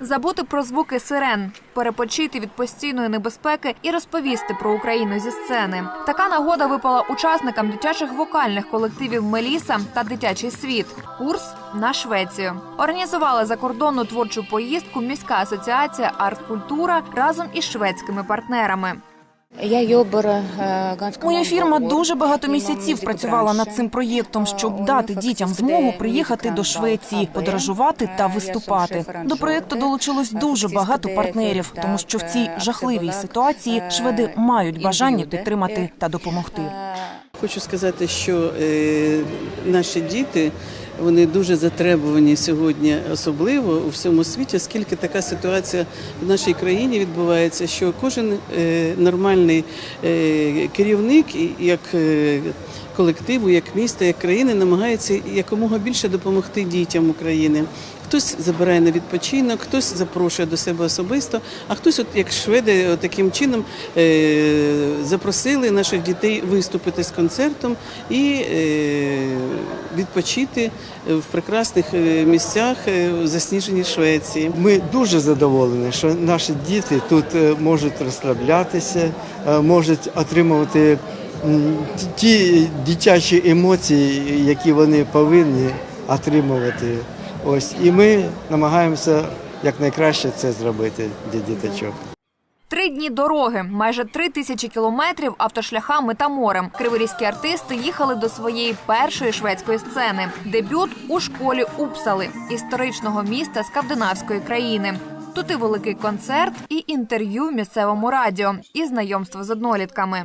Забути про звуки сирен, перепочити від постійної небезпеки і розповісти про Україну зі сцени. Така нагода випала учасникам дитячих вокальних колективів Меліса та Дитячий світ. Курс на Швецію. Організували закордонну творчу поїздку міська асоціація арт-культура разом із шведськими партнерами. Я Йобер, е, Моя фірма дуже багато місяців працювала над цим проєктом, щоб Е, дати дітям змогу приїхати до Швеції, подорожувати та е, виступати. До проєкту долучилось дуже багато партнерів, тому що в цій жахливій ситуації шведи мають бажання підтримати та допомогти. Хочу сказати, що е, наші діти вони дуже затребувані сьогодні, особливо у всьому світі, оскільки така ситуація в нашій країні відбувається, що кожен е, нормальний е, керівник, як е, колективу, як міста, як країни, намагається якомога більше допомогти дітям України. Хтось забирає на відпочинок, хтось запрошує до себе особисто, а хтось, от як шведи, от таким чином е, запросили наших дітей виступити з концертом і е, відпочити в прекрасних е, місцях в засніженій Швеції. Ми дуже задоволені, що наші діти тут можуть розслаблятися, можуть отримувати ті дитячі емоції, які вони повинні отримувати. Ось і ми намагаємося якнайкраще це зробити для діточок. Три дні дороги, майже три тисячі кілометрів автошляхами та морем. Криворізькі артисти їхали до своєї першої шведської сцени. Дебют у школі Упсали, історичного міста скандинавської країни. Тут і великий концерт, і інтерв'ю місцевому радіо, і знайомство з однолітками.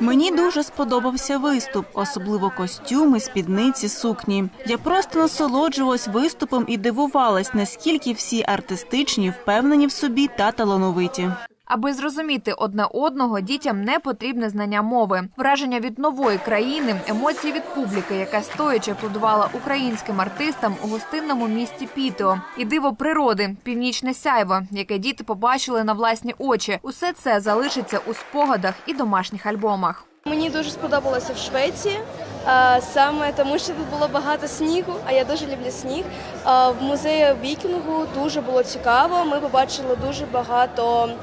Мені дуже сподобався виступ, особливо костюми, спідниці, сукні. Я просто насолоджувалась виступом і дивувалась, наскільки всі артистичні, впевнені в собі та талановиті. Аби зрозуміти одне одного, дітям не потрібне знання мови, враження від нової країни, емоції від публіки, яка стоячи аплодувала українським артистам у гостинному місті Пітео, і диво природи, північне сяйво, яке діти побачили на власні очі. Усе це залишиться у спогадах і домашніх альбомах. Мені дуже сподобалося в Швеції, саме тому, що тут було багато снігу, а я дуже люблю сніг. В музеї Вікінгу дуже було цікаво. Ми побачили дуже багато е,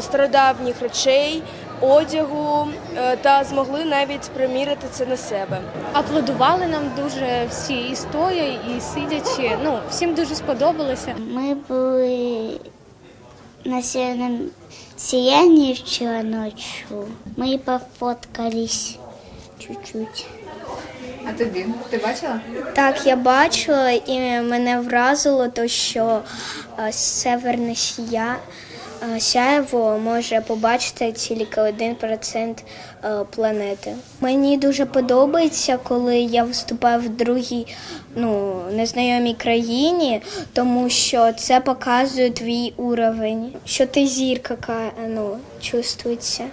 стародавніх речей, одягу е, та змогли навіть приміряти це на себе. Аплодували нам дуже всі і стоя, і сидячи. Ну, всім дуже сподобалося. Ми були на северном сиянии вчера ночью. Мы пофоткались чуть-чуть. А тобі ти бачила? Так, я бачила і мене вразило то, що е, северне сія, е, сяєво може побачити тільки 1% е, планети. Мені дуже подобається, коли я виступаю в другій ну, незнайомій країні, тому що це показує твій уровень, що ти зірка ну, чувствується.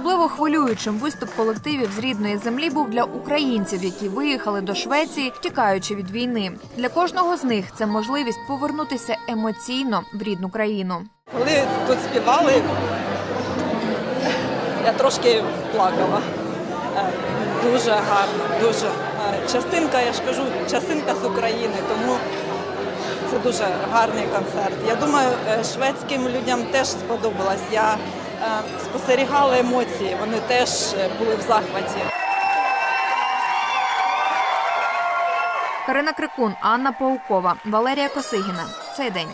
Особливо хвилюючим виступ колективів з рідної землі був для українців, які виїхали до Швеції, втікаючи від війни. Для кожного з них це можливість повернутися емоційно в рідну країну. Коли тут співали, я трошки плакала. Е, Дуже гарно, дуже. Е, Частинка, я ж кажу, частинка з України, тому це дуже гарний концерт. Я думаю, е, шведським людям теж сподобалось. Я е, спостерігала емоції, вони теж е, були в захваті. Карина Крикун, Анна Паукова, Валерія Косигіна. Цей день.